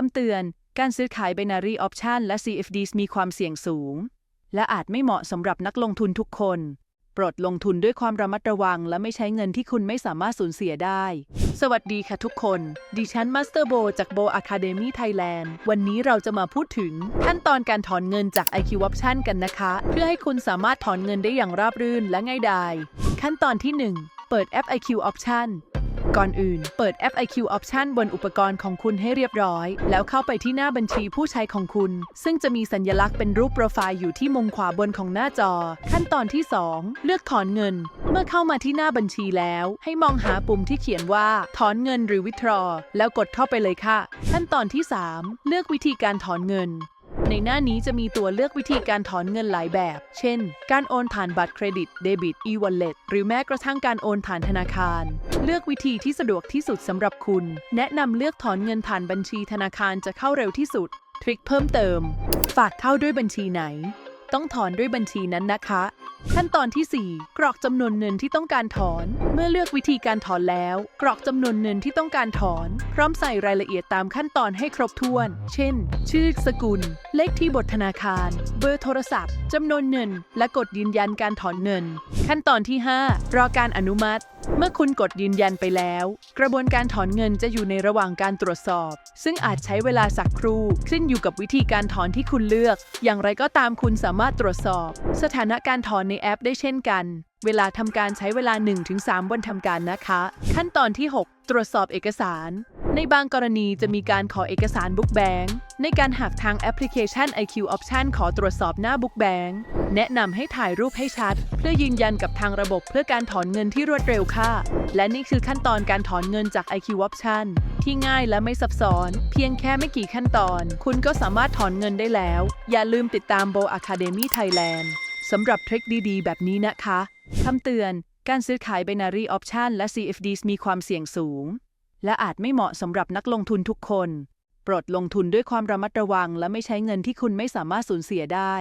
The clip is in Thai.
คำเตือน การซื้อขาย binary option และ CFDs มีความเสี่ยงสูง และอาจไม่เหมาะสำหรับนักลงทุนทุกคน โปรดลงทุนด้วยความระมัดระวัง และไม่ใช้เงินที่คุณไม่สามารถสูญเสียได้ สวัสดีค่ะทุกคน ดิฉันมาสเตอร์โบจากโบ Academy Thailand วันนี้เราจะมาพูดถึง ขั้นตอนการถอนเงินจาก IQ Option กันนะคะ เพื่อให้คุณสามารถถอนเงินได้อย่างราบรื่นและง่ายดาย ขั้นตอนที่ 1 เปิดแอป IQ Option ก่อนอื่น เปิดแอป IQ Option บนอุปกรณ์ของคุณให้เรียบร้อย แล้วเข้าไปที่หน้าบัญชีผู้ใช้ของคุณ ซึ่งจะมีสัญลักษณ์เป็นรูปโปรไฟล์อยู่ที่มุมขวาบนของหน้าจอ ขั้นตอนที่ 2 เลือกถอนเงิน เมื่อเข้ามาที่หน้าบัญชีแล้ว ให้มองหาปุ่มที่เขียนว่า ถอนเงินหรือ withdraw แล้วกดเข้าไปเลยค่ะ ขั้นตอนที่ 3 เลือกวิธีการถอนเงิน ในหน้านี้จะมีตัวเลือกวิธีการถอนเงินหลายแบบ เช่น การโอนผ่านบัตรเครดิตเดบิต e-wallet หรือแม้กระทั่งการโอนผ่านธนาคาร เลือกวิธีที่สะดวกที่สุดสำหรับคุณ แนะนำเลือกถอนเงินผ่านบัญชีธนาคารจะเข้าเร็วที่สุด ทริคเพิ่มเติม ฝากเข้าด้วยบัญชีไหน ต้องถอนด้วยบัญชีนั้นนะคะ ขั้นตอนที่ 4 กรอกจำนวนเงินที่ต้องการถอน เมื่อเลือกวิธีการถอนแล้ว กรอกจำนวนเงินที่ต้องการถอน พร้อมใส่รายละเอียดตามขั้นตอนให้ครบถ้วน เช่น ชื่อ สกุล เลขที่บทธนาคาร เบอร์โทรศัพท์จำนวนเงิน และกดยืนยันการถอนเงิน ขั้นตอนที่ 5 รอการอนุมัติ เมื่อคุณกดยืนยันไปแล้ว กระบวนการถอนเงินจะอยู่ในระหว่างการตรวจสอบ ซึ่งอาจใช้เวลาสักครู่ขึ้นอยู่กับวิธีการถอนที่คุณเลือก อย่างไรก็ตามคุณสามารถตรวจสอบ สถานะการถอนในแอปได้เช่นกัน เวลาทำการใช้เวลา 1-3 วันทำการนะคะ ขั้นตอนที่ 6 ตรวจสอบเอกสาร ในบางกรณีจะมีการขอเอกสารบุ๊กแบงในการหากทางแอปพลิเคชัน IQ Option ขอตรวจสอบหน้าบุ๊กแบง แนะนำให้ถ่ายรูปให้ชัด เพื่อยืนยันกับทางระบบเพื่อการถอนเงินที่รวดเร็วค่ะ และนี่คือขั้นตอนการถอนเงินจาก IQ Option ที่ง่ายและไม่ซับซ้อน เพียงแค่ไม่กี่ขั้นตอน คุณก็สามารถถอนเงินได้แล้ว อย่าลืมติดตาม Bo Academy Thailand สำหรับทริคดีๆ แบบนี้นะคะคำเตือน การซื้อขาย binary option และ CFDs มีความเสี่ยงสูง และอาจไม่เหมาะสำหรับนักลงทุนทุกคน โปรดลงทุนด้วยความระมัดระวัง และไม่ใช้เงินที่คุณไม่สามารถสูญเสียได้